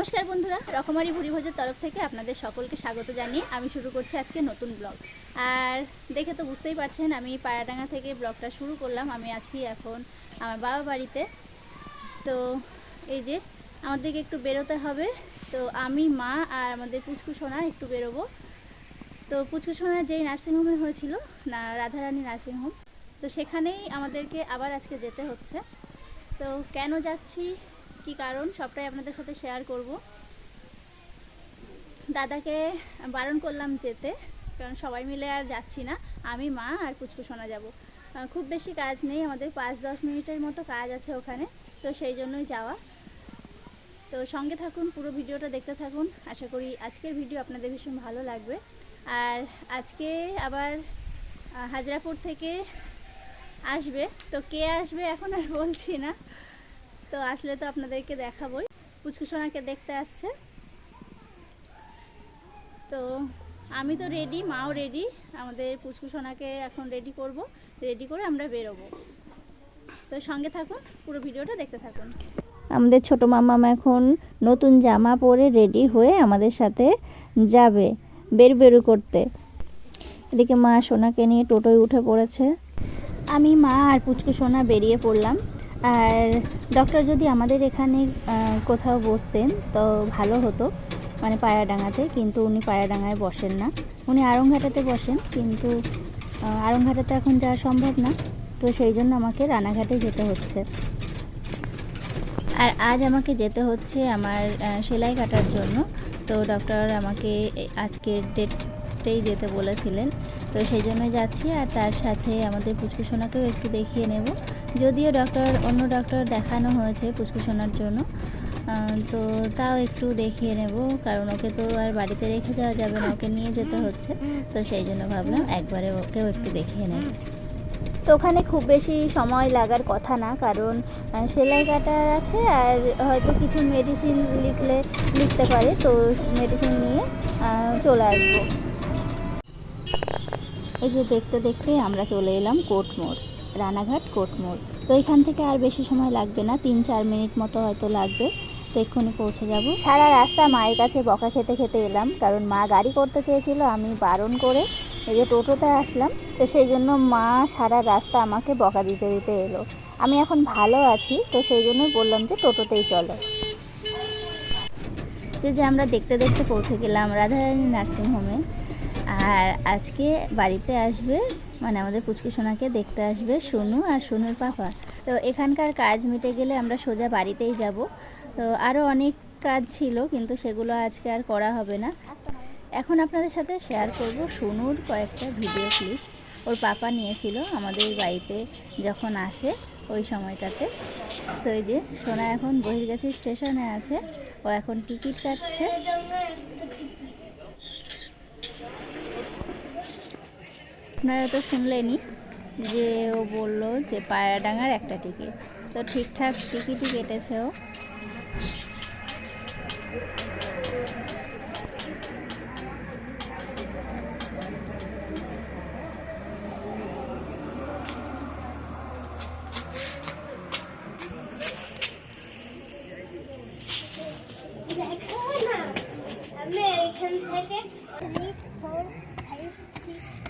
নমস্কার বন্ধুরা, রকমারি ভুরিভোজের তরফ থেকে আপনাদের সকলকে স্বাগত জানিয়ে আমি শুরু করছি আজকে নতুন ব্লগ। আর দেখে তো বুঝতেই পারছেন, আমি পায়রাডাঙ্গা থেকে ব্লগটা শুরু করলাম। আমি আছি এখন আমার বাবা বাড়িতে। তো এই যে আমাদেরকে একটু বেরোতে হবে। তো আমি, মা আর আমাদের পুচকু সোনা একটু বেরোবো। তো পুচকু সোনা যেই নার্সিংহোমে হয়েছিল, না, রাধারানী নার্সিংহোম তো সেখানেই আমাদেরকে আবার আজকে যেতে হচ্ছে। তো কেন যাচ্ছি? কি কারণ, সবটাই আপনাদের সাথে শেয়ার করব। দাদাকে বারণ করলাম যেতে, কারণ সবাই মিলে আর যাচ্ছি না। আমি, মা আর পুচকু শোনা যাব। খুব বেশি কাজ নেই, আমাদের পাঁচ দশ মিনিটের মতো কাজ আছে ওখানে, তো সেই জন্যই যাওয়া। তো সঙ্গে থাকুন, পুরো ভিডিওটা দেখতে থাকুন। আশা করি আজকের ভিডিও আপনাদের ভীষণ ভালো লাগবে। আর আজকে আবার হাজরাপুর থেকে আসবে। তো কে আসবে এখন আর বলছি না। তো আসলে তো আপনাদেরকে দেখাবোই। পুচকুসোনাকে দেখতে আসছে। তো আমি তো রেডি মাও রেডি আমাদের পুচকুসোনাকে এখন রেডি করব। রেডি করে আমরা বেরোবো। তো সঙ্গে থাকুন, পুরো ভিডিওটা দেখতে থাকুন। আমাদের ছোট মামাম এখন নতুন জামা পরে রেডি হয়ে আমাদের সাথে যাবে বের বেরু করতে। এদিকে মা সোনাকে নিয়ে টোটোয় উঠে পড়েছে। আমি মা আর পুচকু সোনা বেরিয়ে পড়লাম। আর ডক্টর যদি আমাদের এখানে কোথাও বসতেন তো ভালো হতো মানে পায়রাডাঙ্গাতে কিন্তু উনি পায়রাডাঙ্গায় বসেন না। উনি আড়ংঘাটাতে বসেন, কিন্তু আড়ংঘাটাতে এখন যাওয়া সম্ভব না। তো সেই জন্য আমাকে রানাঘাটে যেতে হচ্ছে। আর আজ আমাকে যেতে হচ্ছে আমার সেলাই কাটার জন্য। তো ডক্টর আমাকে আজকের ডেটেই যেতে বলেছিলেন। তো সেই জন্য যাচ্ছি আর তার সাথে আমাদের পুচকুসোনাকেও একটু দেখিয়ে নেব। যদিও ডক্টর অন্য ডক্টর দেখানো হয়েছে পুচকুসোনার জন্য। তো তাও একটু দেখিয়ে নেব, কারণ ওকে তো আর বাড়িতে রেখে যাওয়া যাবে না, ওকে নিয়ে যেতে হচ্ছে। তো সেই জন্য ভাবলাম একবারে ওকেও একটু দেখিয়ে নেব তো ওখানে খুব বেশি সময় লাগার কথা না, কারণ সেলাই কাটার আছে আর হয়তো কিছু মেডিসিন লিখলে, লিখতে পারে। তো মেডিসিন নিয়ে চলে আসব। এই যে দেখতে দেখতে আমরা চলে এলাম কোটমোড় রানাঘাট কোটমোড় তো এখান থেকে আর বেশি সময় লাগবে না, তিন চার মিনিট মতো হয়তো লাগবে। তো এক্ষুনি পৌঁছে যাব। সারা রাস্তা মায়ের কাছে বকা খেতে খেতে এলাম, কারণ মা গাড়ি করতে চেয়েছিল, আমি বারণ করে এই যে টোটোতে আসলাম। তো সেই জন্য মা সারা রাস্তা আমাকে বকা দিতে দিতে এলো। আমি এখন ভালো আছি, তো সেই জন্যই বললাম যে টোটোতেই চলো। যে যে আমরা দেখতে দেখতে পৌঁছে গেলাম রাধারানী নার্সিংহোমে। আর আজকে বাড়িতে আসবে মানে আমাদের পুচকু সোনাকে দেখতে আসবে সোনু আর সোনুর পাপা। তো এখানকার কাজ মিটে গেলে আমরা সোজা বাড়িতেই যাব। তো আরও অনেক কাজ ছিল, কিন্তু সেগুলো আজকে আর করা হবে না। এখন আপনাদের সাথে শেয়ার করব সোনুর কয়েকটা ভিডিও ক্লিপ ওর পাপা নিয়েছিল আমাদের বাড়িতে যখন আসে ওই সময়টাতে। তো এই যে সোনা এখন বহির্গাছি স্টেশনে আছে, ও এখন টিকিট কাটছে। আপনারা তো শুনলেনই যে ও বলল যে পায়রাডাঙ্গার একটা টিকিট তো ঠিকঠাক টিকিটই কেটেছে ও দেখো না আমি এখান থেকে three four five six seven eight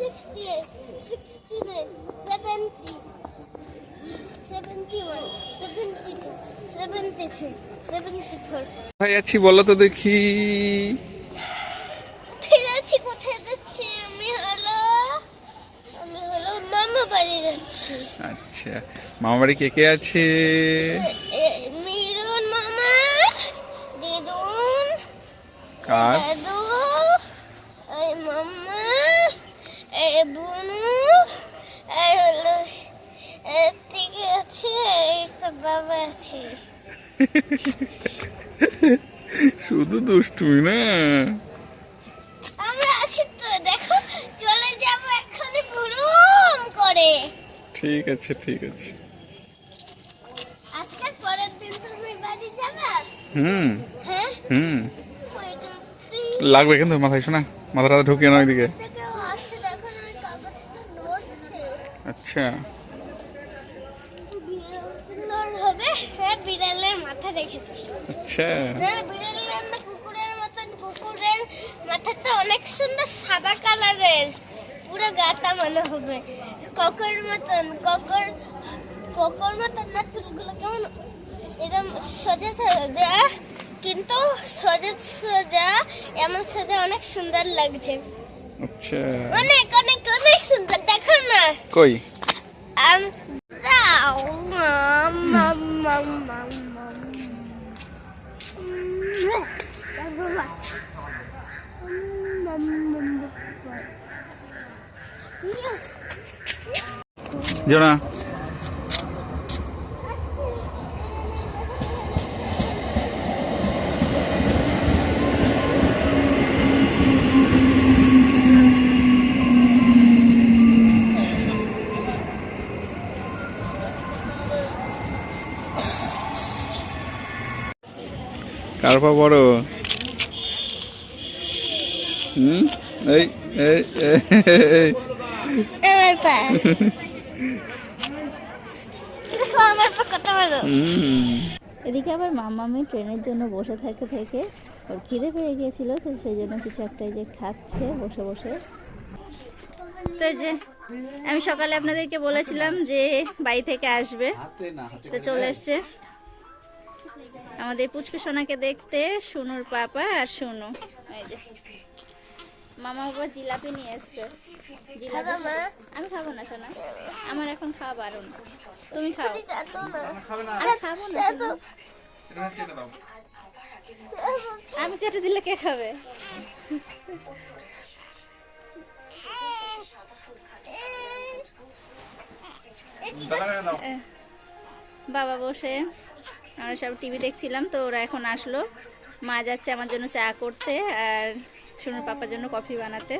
68, 69, 70, কোথায় আছি বলো তো দেখি। কোথায় কোথায় যাচ্ছি? আমি হলো মামা বাড়ি যাচ্ছি। আচ্ছা মামা বাড়ি কে কে আছে? মিরুন মামা বুনু এই হলো এর আছে শুধু দুষ্টুমি না। আমরা আছি তো দেখো চলে যাব এক্ষুনি ভুরুম করে। ঠিক আছে ঠিক আছে। আজকের পরের দিন তুমি বাড়ি যাবে? হুম। হ্যাঁ? হুম। লাগবে কিন্তু মাথায় শোনা। মাথাটা ঢুকিয়ে নয় দিকে থেকেও আছে দেখো না ওই কাগজটা নড়ছে আচ্ছা। হবে? হ্যাঁ বিড়ালের মাথা দেখেছি। আচ্ছা। হ্যাঁ বিড়ালের কুকুরের মতন কুকুরের মাথাটা অনেক সুন্দর সাদা কালারের। পুরো মনে হবে। ককর মতন ককর ককর মতন না চুলগুলো কেমন? এরকম সোজা সোজা কিন্তু সোজা সোজা এমন সোজা অনেক সুন্দর লাগছে। আচ্ছা। অনেক অনেক অনেক সুন্দর দেখো না। কই? আম যাও মাম মাম মাম মাম মাম বাবা মাম মাম কার বড় হুম? এই এই এই, এই। আমার পা দেখো আমার পা কত বড় এদিকে আবার মামামি ট্রেনের জন্য বসে থেকে থেকে ওর খিদে পেয়ে গিয়েছিল তো সেই জন্য কিছু একটা যে খাচ্ছে বসে বসে। তো যে আমি সকালে আপনাদেরকে বলেছিলাম যে বাড়ি থেকে আসবে তো চলে এসছে। আমাদের পুচকু সোনাকে দেখতে সুনুর পাপা আর সুনু। এই যে। মামা বাবা জিলাপি নিয়ে এসছে। জিলাপি আমি খাব না সোনা। আমার এখন খাওয়া বারণ। তুমি খাও। আমি খাব না। আমি চেটে দিলে কে খাবে? বাবা বসে। আমরা সব টিভি দেখছিলাম, তো ওরা এখন আসলো। মা যাচ্ছে আমার জন্য চা করতে আর সোনুর পাপার জন্য কফি বানাতে।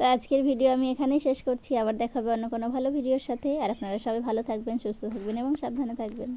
তো আজকের ভিডিও আমি এখানেই শেষ করছি। আবার দেখাবে অন্য কোনো ভালো ভিডিওর সাথে। আর আপনারা সবাই ভালো থাকবেন, সুস্থ থাকবেন এবং সাবধানে থাকবেন।